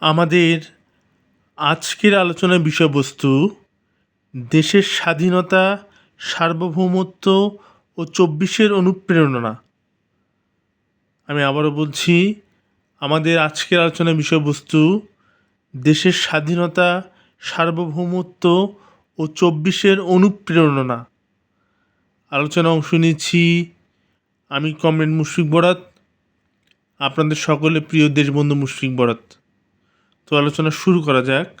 আমাদের আজকের আলোচনার বিষয়বস্তু, দেশের স্বাধীনতা, সার্বভৌমত্ব ও চব্বিশের অনুপ্রেরণা। আমি আবারও বলছি, আমাদের আজকের আলোচনার বিষয়বস্তু, দেশের স্বাধীনতা, সার্বভৌমত্ব ও চব্বিশের অনুপ্রেরণা। আলোচনা অংশ নিচ্ছি আমি কমরেড মুশফিক বরাত, আপনাদের সকলের প্রিয় দেশবন্ধু মুশফিক বরাত। তো আলোচনা শুরু করা যাক।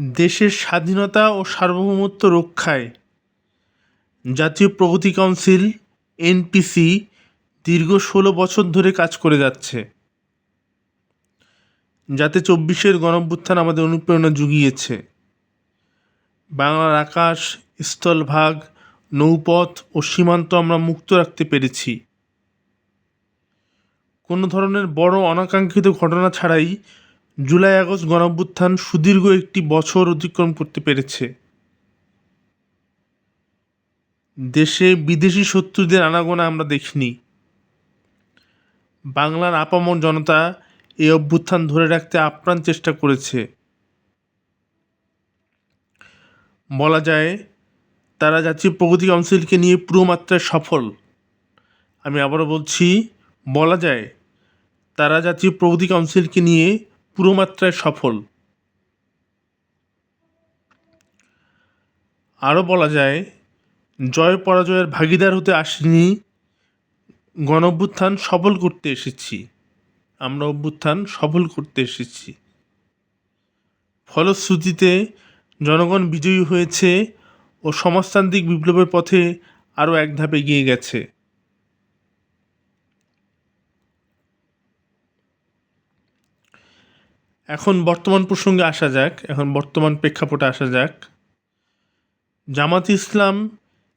দেশের স্বাধীনতা ও সার্বভৌমত্ব রক্ষায় জাতীয় প্রগতি কাউন্সিল, এনপিসি, দীর্ঘ ষোলো বছর ধরে কাজ করে যাচ্ছে। যাতে চব্বিশের গণভ্যুত্থান আমাদের অনুপ্রেরণা জুগিয়েছে। বাংলার আকাশ, স্থলভাগ, নৌপথ ও সীমান্ত আমরা মুক্ত রাখতে পেরেছি। কোনো ধরনের বড় অনাকাঙ্ক্ষিত ঘটনা ছাড়াই জুলাই আগস্ট গণঅভ্যুত্থান সুদীর্ঘ একটি বছর অতিক্রম করতে পেরেছে। দেশে বিদেশি শত্রুদের আনাগোনা আমরা দেখিনি। বাংলার আপামর জনতা এই অভ্যুত্থান ধরে রাখতে আপ্রাণ চেষ্টা করেছে। বলা যায়, তারা জাতীয় প্রগতি কাউন্সিলকে নিয়ে পুরো মাত্রায় সফল। আমি আবারও বলছি, বলা যায় তারা জাতীয় প্রগতি কাউন্সিলকে নিয়ে পুরো মাত্রায় সফল। আরও বলা যায়, জয় পরাজয়ের ভাগিদার হতে আসেনি গণ অভ্যুত্থান সফল করতে এসেছি। আমরা অভ্যুত্থান সফল করতে এসেছি। ফলশ্রুতিতে জনগণ বিজয়ী হয়েছে ও সমাজতান্ত্রিক বিপ্লবের পথে আরও এক ধাপ এগিয়ে গেছে। এখন বর্তমান প্রসঙ্গে আসা যাক, এখন বর্তমান প্রেক্ষাপটে আসা যাক। জামাত ইসলাম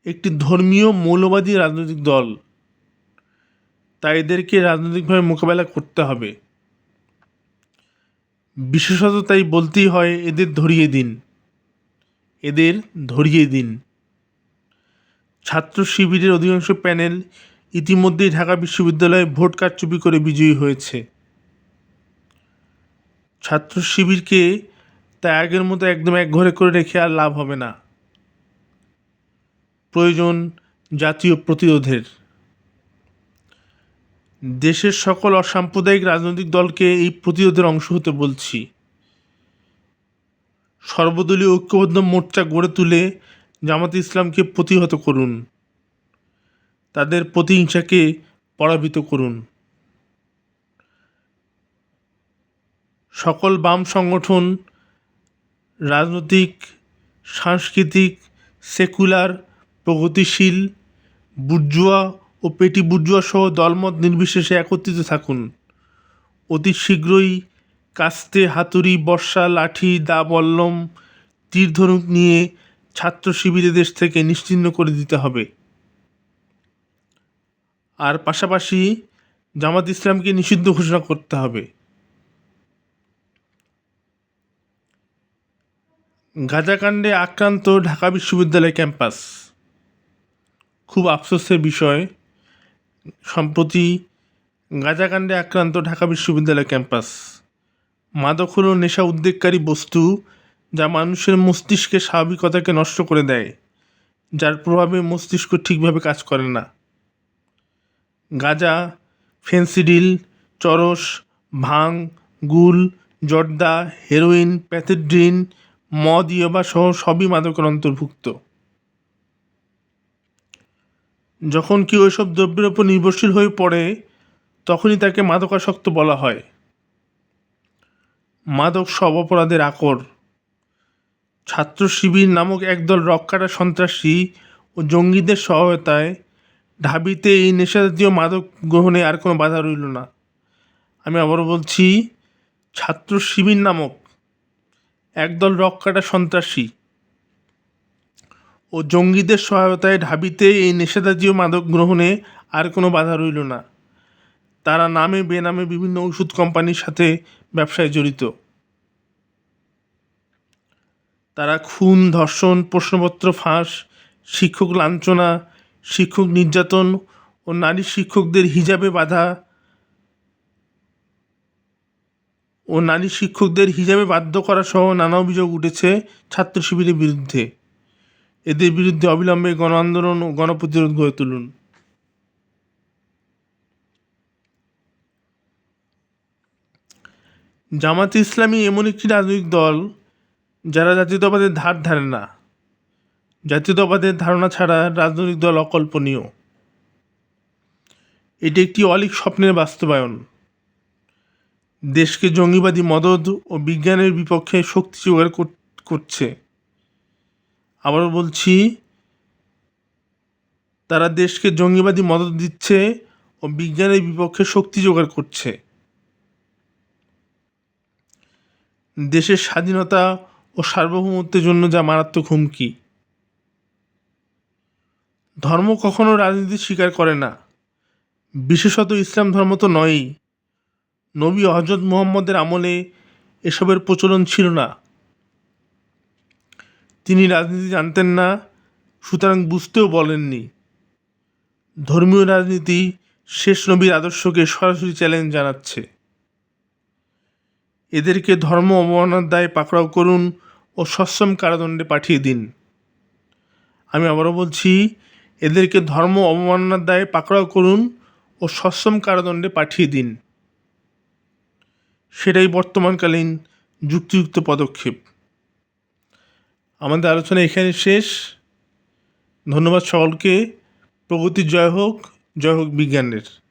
একটি ধর্মীয় মৌলবাদী রাজনৈতিক দল। তাই এদেরকে রাজনৈতিকভাবে মোকাবেলা করতে হবে। বিশেষত তাই বলতেই হয়, এদের ধরিয়ে দিন। এদের ধরিয়ে দিন। ছাত্র শিবিরের অধিকাংশ প্যানেল ইতিমধ্যেই ঢাকা বিশ্ববিদ্যালয়ে ভোট কারচুপি করে বিজয়ী হয়েছে। ছাত্র শিবিরকে তা আগের মতো একদম এক ঘরে করে রেখে আর লাভ হবে না। প্রয়োজন জাতীয় প্রতিরোধের। দেশের সকল অসাম্প্রদায়িক রাজনৈতিক দলকে এই প্রতিরোধের অংশ হতে বলছি। সর্বদলীয় ঐক্যবদ্ধ মোর্চা গড়ে তুলে জামাত ইসলামকে প্রতিহত করুন। তাদের প্রতিহিংসাকে পরাভূত করুন। সকল বাম সংগঠন, রাজনৈতিক, সাংস্কৃতিক, সেকুলার, প্রগতিশীল, বুর্জুয়া ও পেটি বুর্জুয়া সহ দলমত নির্বিশেষে একত্রিত থাকুন। অতি শীঘ্রই কাস্তে হাতুড়ি, বর্ষা, লাঠি দা বল্লম তীর ধনুক নিয়ে ছাত্র শিবিরে দেশ থেকে নিশ্চিহ্ন করে দিতে হবে। আর পাশাপাশি জামাত ইসলামকে নিষিদ্ধ ঘোষণা করতে হবে। গাজাকাণ্ডে আক্রান্ত ঢাকা বিশ্ববিদ্যালয় ক্যাম্পাস। খুব আফসোসের বিষয়, সম্প্রতি গাজাকাণ্ডে আক্রান্ত ঢাকা বিশ্ববিদ্যালয় ক্যাম্পাস। মাদক হল নেশা উদ্বেগকারী বস্তু যা মানুষের মস্তিষ্কের স্বাভাবিকতাকে নষ্ট করে দেয়, যার প্রভাবে মস্তিষ্ক ঠিকভাবে কাজ করে না। গাজা ফেন্সিডিল চরস, ভাং, গুল, জর্দা, হেরোইন, প্যাথেড্রিন মদ ইয়াবা সহ সবই মাদকের অন্তর্ভুক্ত। যখন কেউ এসব দ্রব্যের ওপর নির্ভরশীল হয়ে পড়ে, তখনই তাকে মাদকাসক্ত বলা হয়। মাদক সব অপরাধের আকর। ছাত্র শিবির নামক একদল রক্ষাটা সন্ত্রাসী ও জঙ্গিদের সহায়তায় ঢাবিতে এই নেশাজাতীয় মাদক গ্রহণে আর কোনো বাধা রইল না। আমি আবারও বলছি, ছাত্র শিবির নামক একদল রক্ষাটা সন্ত্রাসী ও জঙ্গিদের সহায়তায় ঢাবিতে এই নেশাজাতীয় মাদক গ্রহণে আর কোনো বাধা রইল না। তারা নামে বেনামে বিভিন্ন ওষুধ কোম্পানির সাথে ব্যবসায় জড়িত। তারা খুন, ধর্ষণ, প্রশ্নপত্র ফাঁস, শিক্ষক লাঞ্ছনা, শিক্ষক নির্যাতন ও নারী শিক্ষকদের হিজাবে বাধা ও নারী শিক্ষকদের হিজাবে বাধ্য করা সহ নানা অভিযোগ উঠেছে ছাত্র শিবিরের বিরুদ্ধে। এদের বিরুদ্ধে অবিলম্বে গণ আন্দোলন ও গণপ্রতিরোধ গড়ে তুলুন। জামাতে ইসলামী এমন একটি রাজনৈতিক দল যারা জাতীয়তাবাদের ধার ধারে না। জাতীয়তাবাদের ধারণা ছাড়া রাজনৈতিক দল অকল্পনীয়। এটি একটি অলিক স্বপ্নের বাস্তবায়ন। দেশকে জঙ্গিবাদী মদত ও বিজ্ঞানের বিপক্ষে শক্তি জোগাড় কর- করছে। আবারও বলছি, তারা দেশকে জঙ্গিবাদী মদত দিচ্ছে ও বিজ্ঞানের বিপক্ষে শক্তি জোগাড় করছে। দেশের স্বাধীনতা ও সার্বভৌমত্বের জন্য যা মারাত্মক হুমকি। ধর্ম কখনো রাজনীতি স্বীকার করে না। বিশেষত ইসলাম ধর্ম তো নয়ই। নবী হজরত মুহাম্মদের আমলে এসবের প্রচলন ছিল না। তিনি রাজনীতি জানতেন না, সুতরাং বুঝতেও বলেননি। ধর্মীয় রাজনীতি শেষ নবীর আদর্শকে সরাসরি চ্যালেঞ্জ জানাচ্ছে। এদেরকে ধর্ম অবমাননার দায়ে পাকড়াও করুন ও সশ্রম কারাদণ্ডে পাঠিয়ে দিন। আমি আবারও বলছি, এদেরকে ধর্ম অবমাননার দায়ে পাকড়াও করুন ও সশ্রম কারাদণ্ডে পাঠিয়ে দিন। সেটাই বর্তমানকালীন যুক্তিযুক্ত পদক্ষেপ। আমাদের আলোচনা এখানে শেষ। ধন্যবাদ সকলকে। প্রগতির জয় হোক জয় হোক বিজ্ঞানের।